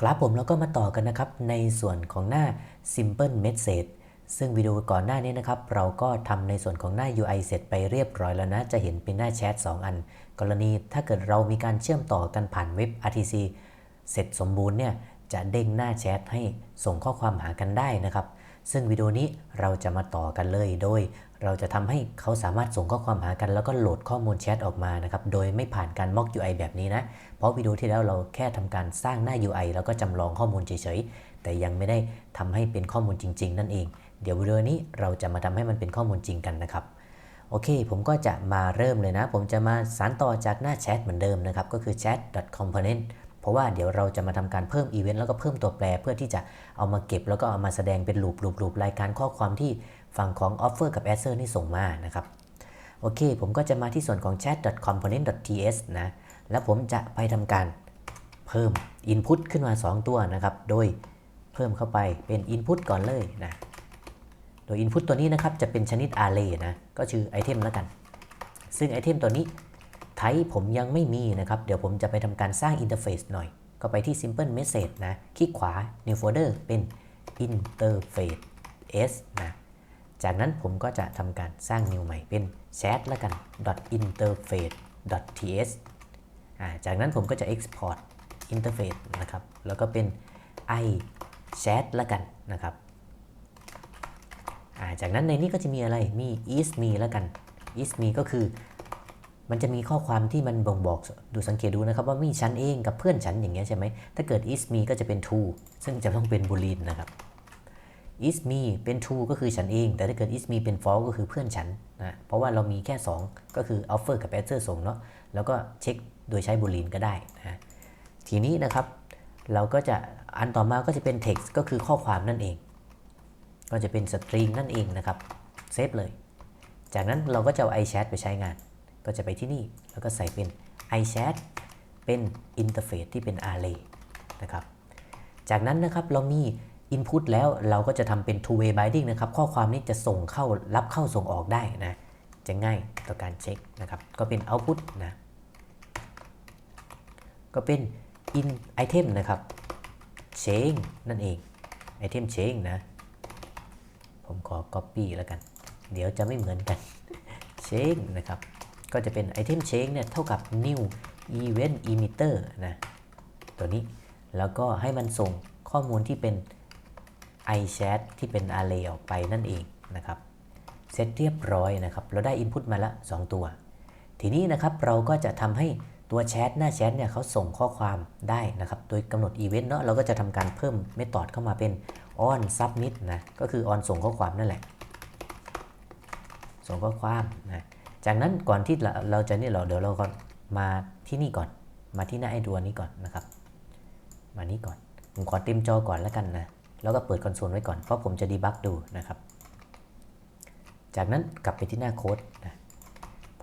ครับผมแล้วก็มาต่อกันนะครับ ในส่วนของหน้า Simple Message ซึ่งวิดีโอก่อนหน้านี้นะครับ เราก็ทำในส่วนของหน้า UI เสร็จไปเรียบร้อยแล้วนะ จะเห็นเป็นหน้าแชท2 อัน กรณีถ้าเกิดเรามีการเชื่อมต่อกันผ่านเว็บ RTC เสร็จสมบูรณ์เนี่ยจะเด้งหน้าแชทให้ส่งข้อความหากันได้นะครับ ซึ่งวิดีโอนี้เราจะมาต่อกันเลยโดย เราจะทำให้เขาสามารถส่งข้อความหากัน แล้วก็โหลดข้อมูลแชทออกมานะครับโดยไม่ผ่านการ mock UI แบบนี้นะ เพราะวิดีโอที่แล้วเราแค่ทำการสร้างหน้า UI แล้วก็จำลองข้อมูลเฉยๆแต่ยังไม่ได้ทำให้เป็นข้อมูลจริง ๆ นั่นเอง เดี๋ยววิดีโอนี้เราจะมาทำให้มันเป็นข้อมูลจริงกันนะครับโอเค ผมก็จะมาเริ่มเลยนะ ผมจะมาสานต่อจากหน้าแชทเหมือนเดิมนะครับ ก็คือ chat.component ราะว่าเดี๋ยวเราจะมาทำการเพิ่มอีเวนต์แล้วก็เพิ่มตัวแปรเพื่อที่จะเอามาเก็บแล้วก็เอามาแสดงเป็นลูปลูปลูปรายการข้อความที่ฝั่งของ offer กับ answer นี่ส่งมานะครับโอเค ผมก็จะมาที่ส่วนของ chat.component.ts นะแล้วผมจะไปทำการเพิ่ม input ขึ้นมา 2 ตัวนะครับ โดยเพิ่มเข้าไปเป็น input ก่อนเลยนะโดย input ตัวนี้นะครับจะเป็นชนิด array นะก็ชื่อ item แล้วกัน ซึ่ง item ตัวนี้ ไทป์ผมยังไม่มีนะครับ เดี๋ยวผมจะไปทำการสร้าง interface หน่อย ก็ไปที่ simple message นะ คลิกขวา new folder เป็น interface s นะ จากนั้นผมก็จะทำการสร้าง new ใหม่เป็น chat แล้วกัน interface ts จากนั้นผมก็จะ export interface นะครับ แล้วก็เป็น i chat แล้วกันนะครับจากนั้นในนี้ก็จะมีอะไร มี is me แล้วกัน is me ก็คือ มันจะมีข้อความที่มันบ่งบอกดูสังเกตดูนะครับว่ามีฉันเองกับเพื่อนฉันอย่างเงี้ยใช่ไหมถ้าเกิด is me ก็จะเป็น to ซึ่งจะต้องเป็น boolean นะครับ is me เป็น to ก็คือฉันเอง แต่ถ้าเกิด is me เป็น false ก็คือเพื่อนฉันนะเพราะว่าเรามีแค่ 2 ก็คือ offer กับ answer ส่งเนาะแล้วก็เช็คโดยใช้ boolean ก็ได้นะทีนี้นะครับเราก็จะอันต่อมาก็จะเป็น text ก็คือข้อความนั่นเอง ก็จะเป็น string นั่นเองนะครับเซฟเลย จากนั้นเราก็จะเอา iChat ไปใช้งาน ก็จะไปที่นี่แล้วก็ใส่เป็น iChat เป็น interface ที่เป็น array นะครับ จากนั้นนะครับเรามี input แล้วเราก็จะทำเป็น two way binding นะครับ ข้อความนี้จะส่งเข้ารับเข้าส่งออกได้นะ จะง่ายต่อการเช็คนะครับ ก็เป็น output นะ ก็เป็น in item นะครับ change นั่นเอง item change นะ ผมขอ copy แล้วกัน เดี๋ยวจะไม่เหมือนกัน change นะครับ ก็จะเป็น item change เนี่ยเท่ากับ new event emitter นะตัวนี้แล้วก็ให้มันส่งข้อมูลที่เป็น iChat ที่เป็น array ออกไปนั่นเองนะครับเสร็จเรียบร้อยนะครับ เราได้ input มาละ 2 ตัว ทีนี้นะครับเราก็จะทำให้ตัวแชทหน้าแชทเนี่ยเขาส่งข้อความได้นะครับ โดยกำหนดอีเวนต์เนาะเราก็จะทำการเพิ่มเมธอดเข้ามาเป็น on submit นะ ก็คือ on ส่งข้อความนั่นแหละ ส่งข้อความนะ จากนั้นก่อนที่เราจะนี่เราเดี๋ยวเราก็มาที่นี่ก่อน มาที่หน้าไอ้ดวนี้ก่อนนะครับ มานี้ก่อน ผมขอเต็มจอก่อนแล้วกันนะ แล้วก็เปิดคอนโซลไว้ก่อน เพราะผมจะดีบักดูนะครับ จากนั้นกลับไปที่หน้าโค้ดนะ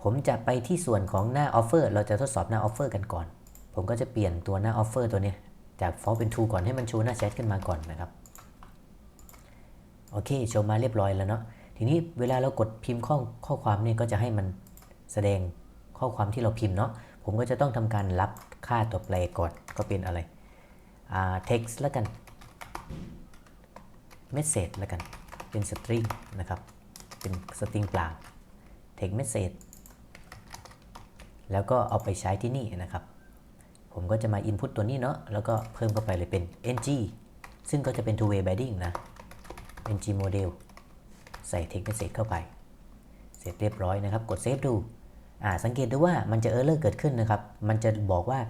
ผมจะไปที่ส่วนของหน้า Offer เราจะทดสอบหน้า Offer กันก่อน ผมก็จะเปลี่ยนตัวหน้า Offer ตัวนี้จาก false เป็น true ก่อนให้มันโชว์หน้าแชทขึ้นมาก่อนนะครับ โอเค โชว์มาเรียบร้อยแล้วเนาะ ทีนี้เวลาเรากดพิมพ์ข้อข้อความเนี่ยก็จะให้มันแสดงข้อความที่เราพิมพ์เนาะผมก็จะต้องทำการรับค่าตัวแปรก่อนก็เป็นอะไรอ่า text แล้วกัน message แล้วกันเป็น string นะครับ เป็น string เปล่า text message แล้วก็เอาไปใช้ที่นี่นะครับ ผมก็จะมา input ตัวนี้เนาะแล้วก็เพิ่มเข้าไปเลยเป็น ng ซึ่งก็จะเป็น two way binding นะ ng model ใส่ text message เข้าไป เสร็จเรียบร้อยนะครับ กดเซฟดูอ่าสังเกตดูว่ามันจะ error เรอร์เกิดขึ้นนะครับ มันจะบอกว่า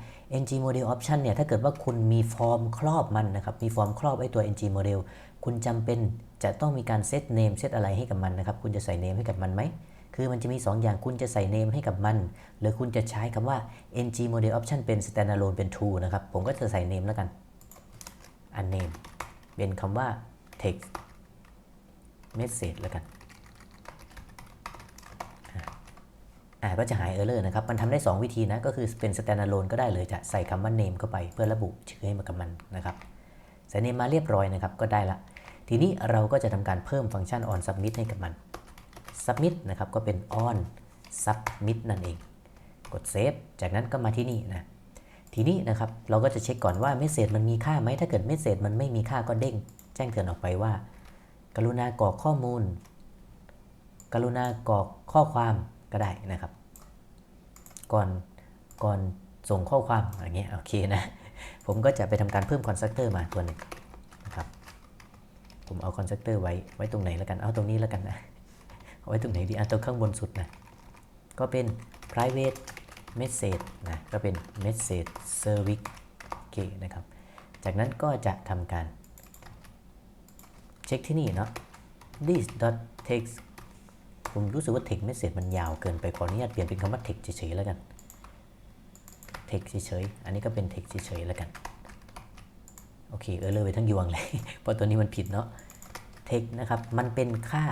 ng model option เนี่ย ถ้าเกิดว่าคุณมีฟอร์มครอบมันนะครับ มีฟอร์มครอบไอ้ตัว ng model คุณจำเป็นจะต้องมีการเซต name เซตอะไรให้กับมันนะครับ คุณจะใส่ name ให้กับมันไหม คือมันจะมี 2 อย่าง คุณจะใส่ name ให้กับมัน หรือคุณจะใช้คำว่า ng model option เป็น standalone เป็น true นะครับ ผมก็จะใส่ name แล้วกัน unname เป็นคำว่า text message แล้วกันอ่าก็จะหาย error นะครับ มันทำได้ 2 วิธีนะ ก็คือเป็น standalone ก็ได้เลยจะใส่คำว่า name เข้าไปเพื่อระบุชื่อให้มากับมันนะครับใส่ name มาเรียบร้อยนะครับ ก็ได้ละ ทีนี้เราก็จะทำการเพิ่มฟังก์ชัน on submit ให้กับมัน submit นะครับ ก็เป็น on submit นั่นเอง กด save จากนั้นก็มาที่นี่นะททีนี้นะครับ เราก็จะเช็คก่อนว่าเมสเซจมันมีค่าไหม ถ้าเกิดเมสเซจมันไม่มีค่าก็เด้ง แจ้งเตือนออกไปว่า กรุณากรอกข้อมูล กรุณากรอกข้อความก็ได้นะครับ ก่อนก่อนส่งข้อความอย่างเงี้ยโอเคนะ ผมก็จะไปทำการเพิ่มคอนสตรักเตอร์มาตัวหนึ่งนะครับ ผมเอาคอนสตรักเตอร์ไว้ไว้ตรงไหนแล้วกัน เอาตรงนี้แล้วกันนะเอาไว้ตรงไหนดีอะตรงข้างบนสุดนะ ก็เป็น private message นะ ก็เป็น message service โอเคนะครับ จากนั้นก็จะทำการ ช็คที่นี่เนาะ this dot text ผมรู้สึกว่า text message มันยาวเกินไปขออนุญาตเปลี่ยนเป็นคำว่า text เฉยๆแล้วกัน text เฉยๆอันนี้ก็เป็น text เฉยๆแล้วกัน โอเค เออเลยไปทั้งยวงเลย เพราะตัวนี้มันผิดเนาะ text นะครับ มันเป็นค่า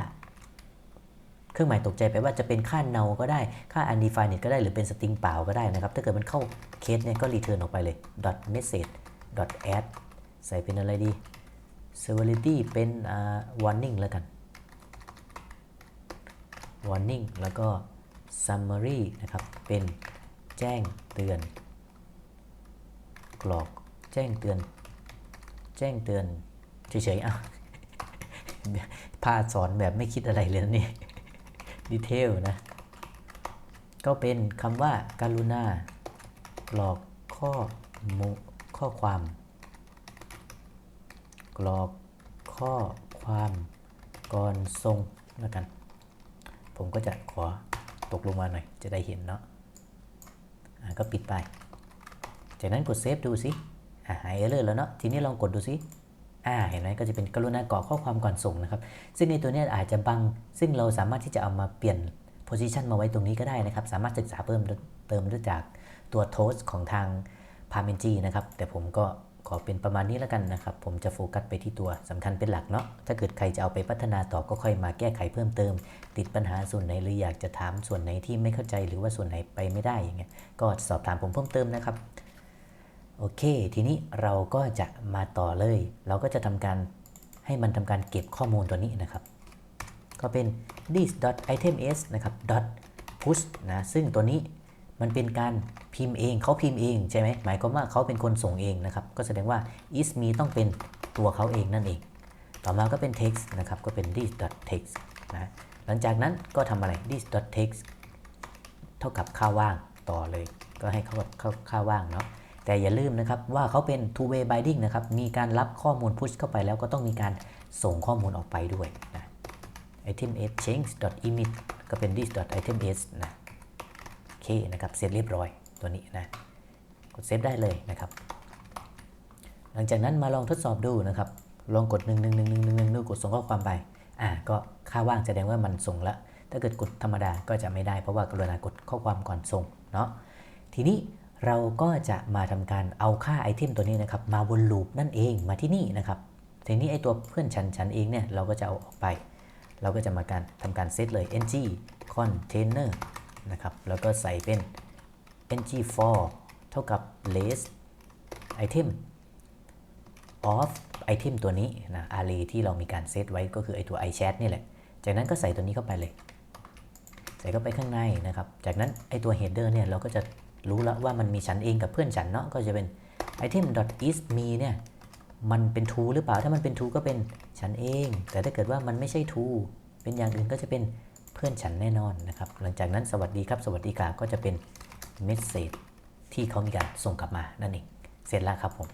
เครื่องหมายตกใจไปว่าจะเป็นค่า null ก็ได้ ค่า undefined ก็ได้ หรือเป็นสตริงเปล่าก็ได้นะครับ ถ้าเกิดมันเข้าเคสเนี่ยก็ return ออกไปเลย dot message dot add ใส่เป็นอะไรดี severity เป็น uh, warning แล้วกัน warning แล้วก็ summary นะครับ เป็นแจ้งเตือน กรอกแจ้งเตือน แจ้งเตือนเฉยๆอะพาสอนแบบไม่คิดอะไรเลยนี่ดีเทลนะ ก็เป็นคำว่าการุณากรอกข้อมูข้อความ กรอกข้อความก่อนส่งแล้วกัน ผมก็จะขอตกลงมาหน่อย จะได้เห็นเนาะอะก็ปิดไป จากนั้นกดเซฟดูสิอะหายเอเลอร์แล้วเนาะ ทีนี้ลองกดดูสิอ่าเห็นไหมก็จะเป็นกรุณากรอกข้อความก่อนส่งนะครับ ซึ่งในตัวนี้อาจจะบัง ซึ่งเราสามารถที่จะเอามาเปลี่ยน position มาไว้ตรงนี้ก็ได้นะครับ สามารถศึกษาเพิ่มเติมด้วยจากตัวโทสของทาง p a r m e n g นะครับ แต่ผมก็ อเป็นประมาณนี้แล้วกันนะครับ ผมจะโฟกัสไปที่ตัวสำคัญเป็นหลักเนาะ ถ้าเกิดใครจะเอาไปพัฒนาต่อก็ค่อยมาแก้ไขเพิ่มเติม ติดปัญหาส่วนไหนหรืออยากจะถามส่วนไหนที่ไม่เข้าใจหรือว่าส่วนไหนไปไม่ได้อย่างเงี้ย ก็สอบถามผมเพิ่มเติมนะครับ โอเค ทีนี้เราก็จะมาต่อเลย เราก็จะทำการให้มันทำการเก็บข้อมูลตัวนี้นะครับ ก็เป็น this. items นะครับ push นะ ซึ่งตัวนี้ มันเป็นการพิมพ์เองเขาพิมพ์เองใช่ไหมหมายความว่าเขาเป็นคนส่งเองนะครับ ก็แสดงว่า is me ต้องเป็นตัวเขาเองนั่นเอง ต่อมาก็เป็น text นะครับ ก็เป็น this dot text นะ หลังจากนั้นก็ทำอะไร this dot text เท่ากับค่าว่างต่อเลย ก็ให้เขากับค่าว่างเนาะ แต่อย่าลืมนะครับว่าเขาเป็น two way binding นะครับ มีการรับข้อมูล push เข้าไปแล้วก็ต้องมีการส่งข้อมูลออกไปด้วยนะ item s change image ก็เป็น this item s นะ เคนะครับเสร็จเรียบร้อยตัวนี้นะกดเซฟได้เลยนะครับ หลังจากนั้นมาลองทดสอบดูนะครับ ลองกด 1 1 1 1 1 1ดูกดส่งข้อความไป อ่า ก็ค่าว่างแสดงว่ามันส่งล้วถ้าเกิดกดธรรมดาก็จะไม่ได้เพราะว่ากรุณากดข้อความก่อนส่งเนาะ ทีนี้เราก็จะมาทำการเอาค่าไอเทมตัวนี้นะครับมาวนลูปนั่นเองมาที่นี่นะครับ ทีนี้ไอตัวเพื่อนฉันฉันเองเนี่ยเราก็จะเอาออกไป เราก็จะมาการทำการเซตเลย ng container นะครับ แล้วก็ใส่เป็น ng for เท่ากับ list item of item ตัวนี้นะ array ที่เรามีการเซตไว้ก็คือไอตัว iChat นี่แหละ จากนั้นก็ใส่ตัวนี้เข้าไปเลย ใส่เข้าไปข้างในนะครับ จากนั้นไอตัว header เนี่ยเราก็จะรู้แล้วว่ามันมีฉันเองกับเพื่อนฉันเนาะ ก็จะเป็น item is me เนี่ยมันเป็น to หรือเปล่า ถ้ามันเป็น to ก็เป็นฉันเอง แต่ถ้าเกิดว่ามันไม่ใช่ to เป็นอย่างอื่นก็จะเป็น พื่อนฉันแน่นอนนะครับ หลังจากนั้นสวัสดีครับ สวัสดีค่ะก็จะเป็น message ที่เขามีการส่งกลับมานั่นเองเสร็จแล้วครับผม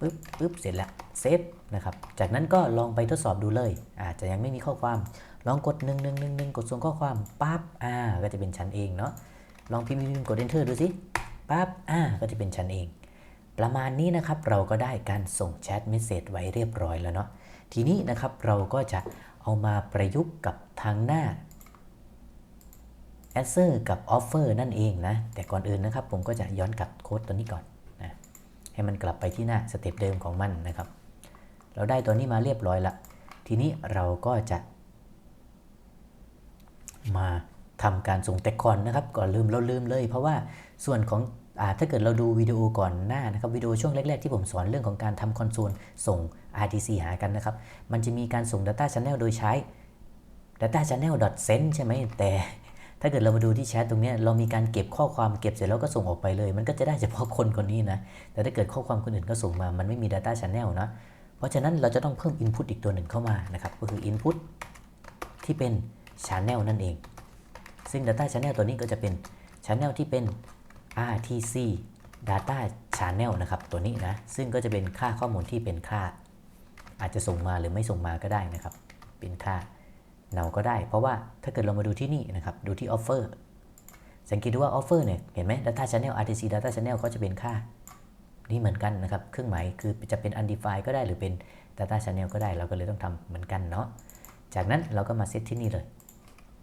ปึ๊บปึ๊บเสร็จแล้วเซฟนะครับ จากนั้นก็ลองไปทดสอบดูเลย อาจจะยังไม่มีข้อความ ลองกด1 1 1 1กดส่งข้อความปั๊บอ่าก็จะเป็นฉันเองเนาะลองพิมพ์พิมพ์กด enter ดูสิปั๊บอ่าก็จะเป็นฉันเอง ประมาณนี้นะครับเราก็ได้การส่งแชทเมสเซจไว้เรียบร้อยแล้วเนาะทีนี้นะครับเราก็จะ เอามาประยุกต์กับทางหน้า answer กับ offer นั่นเองนะ แต่ก่อนอื่นนะครับผมก็จะย้อนกลับโค้ดตัวนี้ก่อนนะให้มันกลับไปที่หน้าสเต็ปเดิมของมันนะครับ เราได้ตัวนี้มาเรียบร้อยละ ทีนี้เราก็จะ มาทำการส่งแต่ก่อนนะครับก่อนลืมเราลืมเลย เพราะว่าส่วนของ ถ้าเกิดเราดูวิดีโอก่อนหน้านะครับวิดีโอช่วงแรก ๆ ที่ผมสอนเรื่องของการทำคอนโซลส่ง RTC หากันนะครับ มันจะมีการส่ง Data Channel โดยใช้ data channel send ใช่ไหมแต่ถ้าเกิดเรามาดูที่แชทตรงนี้เรามีการเก็บข้อความเก็บเสร็จแล้วก็ส่งออกไปเลย มันก็จะได้เฉพาะคนคนนี้นะ แต่ถ้าเกิดข้อความคนอื่นก็ส่งมา มันไม่มี Data Channel นะ เพราะฉะนั้นเราจะต้องเพิ่ม Input อีกตัวหนึ่งเข้ามานะครับ ก็คือ Input ที่เป็น Channel นั่นเอง ซึ่ง Data Channel ตัวนี้ก็จะเป็น Channel ที่เป็น RTC Data Channel นะครับ ตัวนี้นะ ซึ่งก็จะเป็นค่าข้อมูลที่เป็นค่า อาจจะส่งมาหรือไม่ส่งมาก็ได้นะครับ เป็นค่าเนาก็ได้ เพราะว่าถ้าเกิดเรามาดูที่นี่นะครับ ดูที่ offer สังเกตดูว่า offer เนี่ย เห็นไหม data channel RTC data channel ก็จะเป็นค่า นี่เหมือนกันนะครับ เครื่องหมายคือจะเป็น undefined ก็ได้หรือเป็น data channel ก็ได้ เราก็เลยต้องทำเหมือนกันเนาะ จากนั้นเราก็มาเซตที่นี่เลย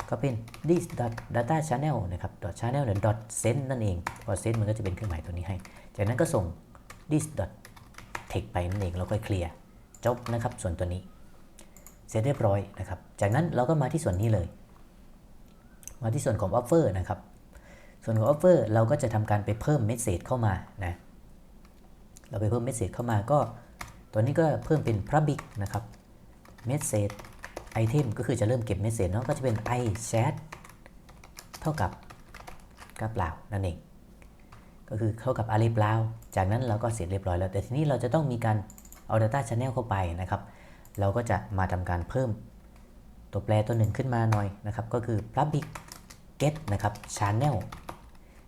ก็เป็น this dot data channel นะครับ dot channel หรือ dot send นั่นเอง พอ send มันก็จะเป็นเครื่องหมายตัวนี้ให้ จากนั้นก็ส่ง this dot text ไปนั่นเองแล้วก็เคลียร์จบนะครับ ส่วนตัวนี้ เสร็จเรียบร้อยนะครับ จากนั้นเราก็มาที่ส่วนนี้เลย มาที่ส่วนของ offer นะครับ ส่วนของ offer เราก็จะทำการไปเพิ่มเมสเซจเข้ามานะ เราไปเพิ่มเมสเซจเข้ามาก็ ตัวนี้ก็เพิ่มเป็น public นะครับเมสเซจ item ก็คือจะเริ่มเก็บเมสเซจเนาะก็จะเป็น i chat เท่ากับกับเปล่านั่นเอง ก็คือเท่ากับ array เปล่า จากนั้นเราก็เสร็จเรียบร้อยแล้ว แต่ทีนี้เราจะต้องมีการเอา data channel เข้าไปนะครับ เราก็จะมาทำการเพิ่มตัวแปรตัวหนึ่งขึ้นมาหน่อยนะครับ ก็คือ public get นะครับ channel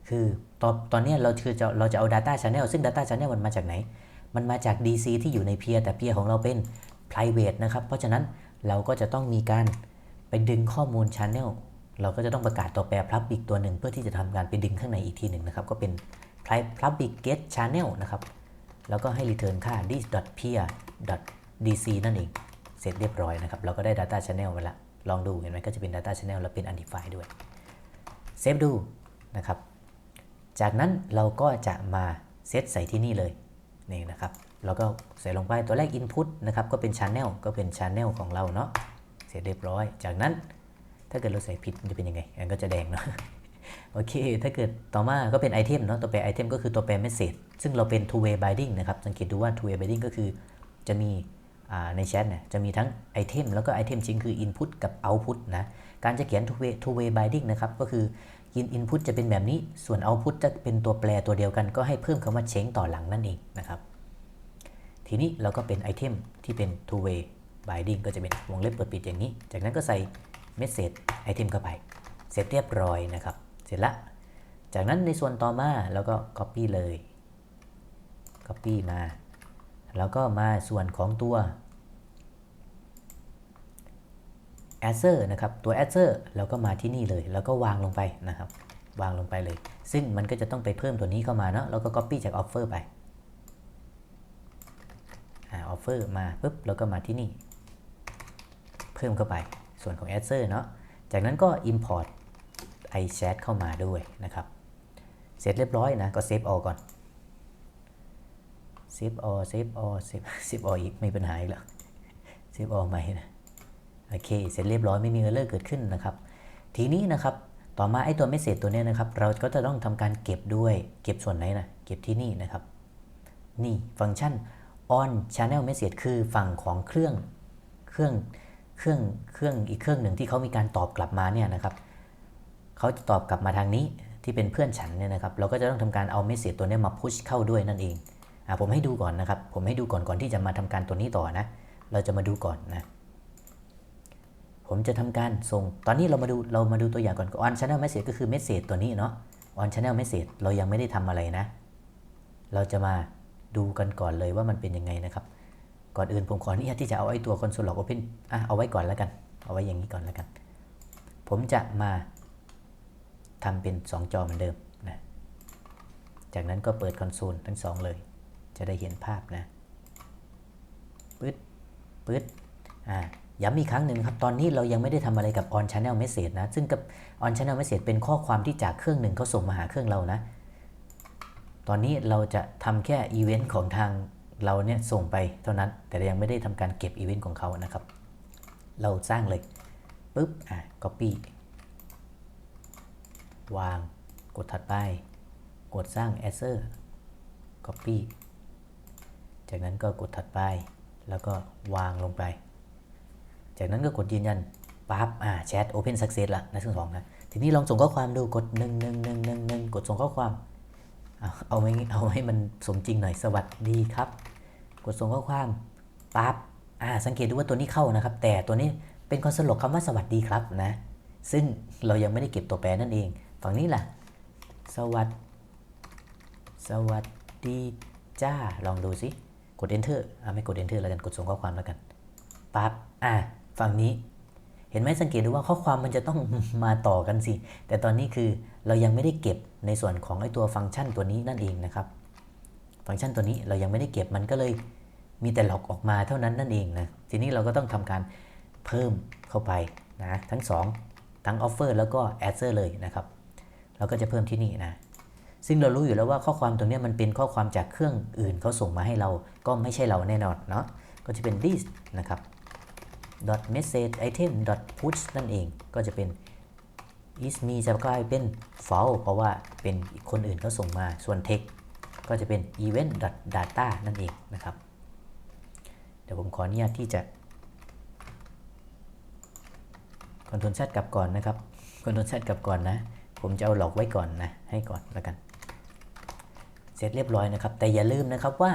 คือตอนตอนนี้เราคือจะเราจะเอา data channel ซึ่ง data channel มันมาจากไหน มันมาจาก DC ที่อยู่ใน peer แต่ peer ของเราเป็น private นะครับ เพราะฉะนั้น เราก็จะต้องมีการไปดึงข้อมูล channel เราก็จะต้องประกาศตัวแปร public ตัวหนึ่ง เพื่อที่จะทำการไปดึงข้างในอีกทีหนึ่งนะครับ ก็เป็น public get channel นะครับ แล้วก็ให้ return ค่า this peer dc นั่นเอง เสร็จเรียบร้อยนะครับ เราก็ได้ data channel ไปละลองดูเห็นไหมก็จะเป็น data channel แล้วเป็น undefined ด้วย เซฟดูนะครับ จากนั้นเราก็จะมาเซตใส่ที่นี่เลยนี่นะครับ เราก็ใส่ลงไปตัวแรก input นะครับก็เป็น channel ก็เป็น channel ของเราเนาะเสร็จเรียบร้อย จากนั้นถ้าเกิดเราใส่ผิดมันจะเป็นยังไงมันก็จะแดงเนาะโอเค ถ้าเกิดต่อมาก็เป็นไอเทมเนาะตัวแปรไอเทมก็คือตัวแปร message ซึ่งเราเป็น two way binding นะครับ สังเกตดูว่า two way binding ก็คือจะมีในแชทเนี่ยจะมีทั้งไอเทมแล้วก็ไอเทมจริงคือ input กับ output นะ การจะเขียน two way two way binding นะครับ ก็คือกิน input จะเป็นแบบนี้ ส่วน output จะเป็นตัวแปรตัวเดียวกัน ก็ให้เพิ่มคำว่า change ต่อหลังนั่นเองนะครับ ทีนี้เราก็เป็นไอเทมที่เป็น two way binding ก็จะเป็นวงเล็บเปิดปิดอย่างนี้ จากนั้นก็ใส่ message item เข้าไป เสร็จเรียบร้อยนะครับ เสร็จละ จากนั้นในส่วนต่อมาเราก็ copy เลย copy มา แล้วก็มาส่วนของตัว answer นะครับ ตัว answer เราก็มาที่นี่เลย แล้วก็วางลงไปนะครับ วางลงไปเลย ซึ่งมันก็จะต้องไปเพิ่มตัวนี้เข้ามาเนาะ แล้วก็ copy จาก offer ไป อ่า offer มาปุ๊บแล้วก็มาที่นี่ เพิ่มเข้าไปส่วนของ answer เนาะจากนั้นก็ import iChat เข้ามาด้วยนะครับ เสร็จเรียบร้อยนะ ก็ save all ก่อน save all save all save save all อีกไม่เป็นปัญหาอีกแล้ว save all ใหม่นะโอเค เสร็จเรียบร้อยไม่มีเออร์เลอร์เกิดขึ้นนะครับ ทีนี้นะครับ ต่อมาไอ้ตัวเมสเซจตัวนี้นะครับ เราก็จะต้องทำการเก็บด้วย เก็บส่วนไหนนะ เก็บที่นี่นะครับ นี่ฟังก์ชัน on channel message คือฝั่งของเครื่องเครื่องเครื่องเครื่องอีกเครื่องหนึ่งที่เขามีการตอบกลับมาเนี่ยนะครับเขาจะตอบกลับมาทางนี้ที่เป็นเพื่อนฉันเนี่ยนะครับ เราก็จะต้องทำการเอาเมสเซจตัวนี้มาพุชเข้าด้วยนั่นเองอ่าผมให้ดูก่อนนะครับ ผมให้ดูก่อนก่อนที่จะมาทำการตัวนี้ต่อนะ เราจะมาดูก่อนนะ ผมจะทำการส่ง ตอนนี้เรามาดูเรามาดูตัวอย่างก่อน on channel message ก็คือ message ตัวนี้เนาะ on channel message เรายังไม่ได้ทำอะไรนะ เราจะมา ดูกันก่อนเลยว่ามันเป็นยังไงนะครับ ก่อนอื่นผมขออนุญาตที่จะเอาไอ้ตัว console log open อะเอาไว้ก่อนแล้วกัน เอาไว้อย่างนี้ก่อนแล้วกัน ผมจะมาทำเป็น 2 จอเหมือนเดิมนะจากนั้นก็เปิดคอนโซลทั้งสองเลย จะได้เห็นภาพนะปึ๊ดปึ๊ดอ่าย้ำอีกครั้งหนึ่งครับ ตอนนี้เรายังไม่ได้ทำอะไรกับ on channel message นะ ซึ่งกับ on channel message เป็นข้อความที่จากเครื่องหนึ่งเขาส่งมาหาเครื่องเรานะ ตอนนี้เราจะทำแค่อีเวนต์ของทางเราเนี่ยส่งไปเท่านั้น แต่ยังไม่ได้ทำการเก็บอีเวนต์ของเขานะครับ เราสร้างเลยปึ๊บอ่า copy วาง กดถัดไป กดสร้าง answer copy จากนั้นก็กดถัดไป แล้วก็วางลงไป จากนั้นก็กดยืนยันปั๊บอ่าแชท open success ละนะทั้งสองนะททีนี้ลองส่งข้อความดูกดหนึ่งหนึ่งหนึ่งหนึ่งหนึ่งกดส่งข้อความ เอาเอาไม่เอาให้มันสมจริงหน่อยสวัสดีครับ กดส่งข้อความปั๊บอ่าสังเกตดูว่าตัวนี้เข้านะครับ แต่ตัวนี้เป็นคอนสโซลคำว่าสวัสดีครับนะ ซึ่งเรายังไม่ได้เก็บตัวแปรนั่นเอง ฝั่งนี้ล่ะ สวัสดสวัสดีจ้า ลองดูสิ กด enter อ่าไม่กด enter แล้วกัน กดส่งข้อความแล้วกันปั๊บอ่าฝั่งนี้ เห็นไหมสังเกตดูว่าข้อความมันจะต้องมาต่อกันสิ แต่ตอนนี้คือเรายังไม่ได้เก็บ ในส่วนของไอ้ตัวฟังก์ชันตัวนี้นั่นเองนะครับ ฟังก์ชันตัวนี้เรายังไม่ได้เก็บมันก็เลยมีแต่หลอกออกมาเท่านั้นนั่นเองนะทีนี้เราก็ต้องทำการเพิ่มเข้าไปนะทั้ง 2 ทั้ง offer แล้วก็ answer เลยนะครับเราก็จะเพิ่มที่นี่นะซึ่งเรารู้อยู่แล้วว่าข้อความตรงนี้มันเป็นข้อความจากเครื่องอื่นเขาส่งมาให้เราก็ไม่ใช่เราแน่นอนเนาะก็จะเป็น this นะครับ dot message item dot push นั่นเองก็จะเป็น is me จะกลายเป็น false เพราะว่าเป็นคนอื่นเขาส่งมาส่วน text ก็จะเป็น event data นั่นเองนะครับ เดี๋ยวผมขออนุญาตที่จะคอนโทรลชัดกลับก่อนนะครับคอนโทรลชัดกลับก่อนนะ ผมจะเอาหลอกไว้ก่อนนะ ให้ก่อนแล้วกันเสร็จเรียบร้อยนะครับ แต่อย่าลืมนะครับว่า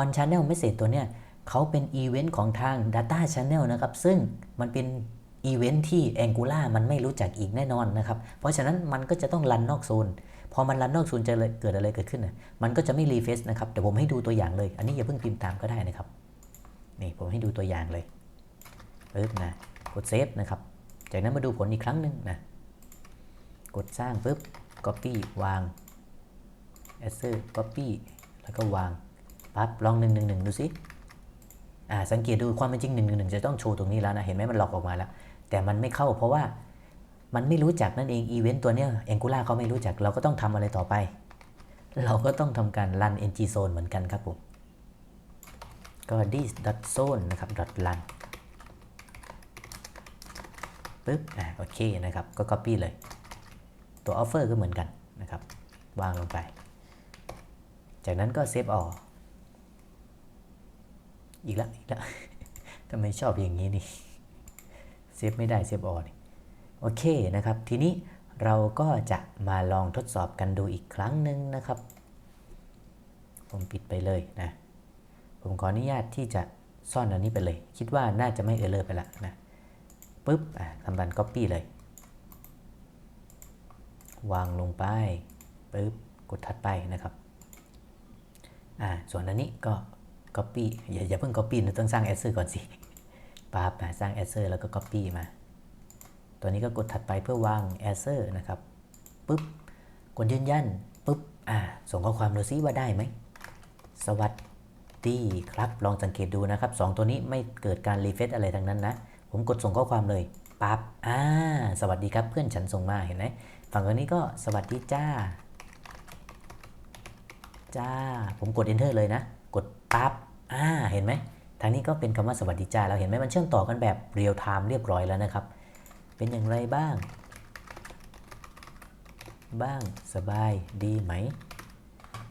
on channel message ตัวเนี้ยเขาเป็นอีเวนต์ของทาง data channel นะครับ ซึ่งมันเป็น อีเวนต์ที่ Angular มันไม่รู้จักอีกแน่นอนนะครับ เพราะฉะนั้นมันก็จะต้องรันนอกโซน พอมันรันนอกโซนจะเกิดอะไรเกิดขึ้นนะมันก็จะไม่รีเฟซนะครับเดี๋ยวผมให้ดูตัวอย่างเลย อันนี้อย่าเพิ่งพิมพ์ตามก็ได้นะครับ นี่ผมให้ดูตัวอย่างเลยปึ๊บนะกดเซฟนะครับ จากนั้นมาดูผลอีกครั้งหนึ่งนะ กดสร้างปุ๊บ copy วาง assert copy แล้วก็วางปั๊บลอง111ดูสิอ่าสังเกตดูความเป็นจริง111จะต้องโชว์ตรงนี้แล้วนะ เห็นไหมมันหลอกออกมาแล้ว แต่มันไม่เข้าเพราะว่ามันไม่รู้จักนั่นเองอีเวนต์ตัวเนี้ย Angular เขาไม่รู้จักเราก็ต้องทำอะไรต่อไป เราก็ต้องทำการ run ng zone เหมือนกันครับผมก็ this dot zone นะครับ dot run ปึ๊บอ่าโอเคนะครับ ก็ copy เลย ตัว offer ก็เหมือนกันนะครับ วางลงไป จากนั้นก็เซฟอออีกแล้วอีกแล้วทำไมชอบอย่างนี้นี่ ฟไม่ได้เซฟออนโอเคนะครับ ทีนี้เราก็จะมาลองทดสอบกันดูอีกครั้งหนึ่งนะครับ ผมปิดไปเลยนะ ผมขออนุญาตที่จะซ่อนอันนี้ไปเลย คิดว่าน่าจะไม่เออร์เลอร์ไปละนะปุ๊บทำการ Copy เลย วางลงไปปุ๊บกดถัดไปนะครับอ่าส่วนอันนี้ก็ Copy อย่าอย่าเพิ่ง Copy นะต้องสร้าง Answer ก่อนสิ ปั๊บสร้าง Answer แล้วก็ Copy มา ตัวนี้ก็กดถัดไปเพื่อวาง Answer นะครับปุ๊บกดยืนยันปุ๊บอ่าส่งข้อความดูซิว่าได้ไหม สวัสดีครับ ลองสังเกตดูนะครับ 2 ตัวนี้ไม่เกิดการรีเฟซอะไรทั้งนั้นนะ ผมกดส่งข้อความเลยปั๊บอ่าสวัสดีครับเพื่อนฉันส่งมาเห็นไหมฝั่งตัวนี้ก็สวัสดีจ้า จ้า ผมกด enter เลยนะ กดปั๊บอ่าเห็นไหม ทางนี้ก็เป็นคำว่าสวัสดีจ้าเราเห็นไหมมันเชื่อมต่อกันแบบเรียลไทม์เรียบร้อยแล้วนะครับ เป็นอย่างไรบ้าง บ้างสบายดีไหม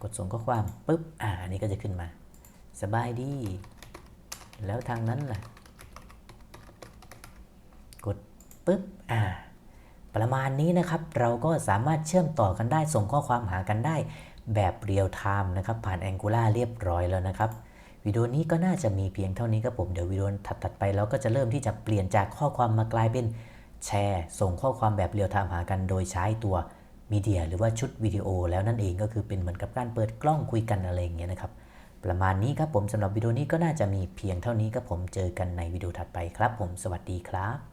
กดส่งข้อความปุ๊บอ่าอันนี้ก็จะขึ้นมา สบายดี แล้วทางนั้นล่ะ กดปุ๊บอ่าประมาณนี้นะครับเราก็สามารถเชื่อมต่อกันได้ส่งข้อความหากันได้แบบเรียลไทม์นะครับผ่าน Angular เรียบร้อยแล้วนะครับ วิดีโอนี้ก็น่าจะมีเพียงเท่านี้ครับผม เดี๋ยววิดีโอถัดๆไปเราก็จะเริ่มที่จะเปลี่ยนจากข้อความมากลายเป็นแชร์ ส่งข้อความแบบเรียลไทม์หากันโดยใช้ตัวมีเดียหรือว่าชุดวิดีโอแล้วนั่นเองก็คือเป็นเหมือนกับการเปิดกล้องคุยกันอะไรอย่างเงี้ยนะครับ ประมาณนี้ครับผมสำหรับวิดีโอนี้ก็น่าจะมีเพียงเท่านี้ครับผมเจอกันในวิดีโอถัดไปครับผมสวัสดีครับ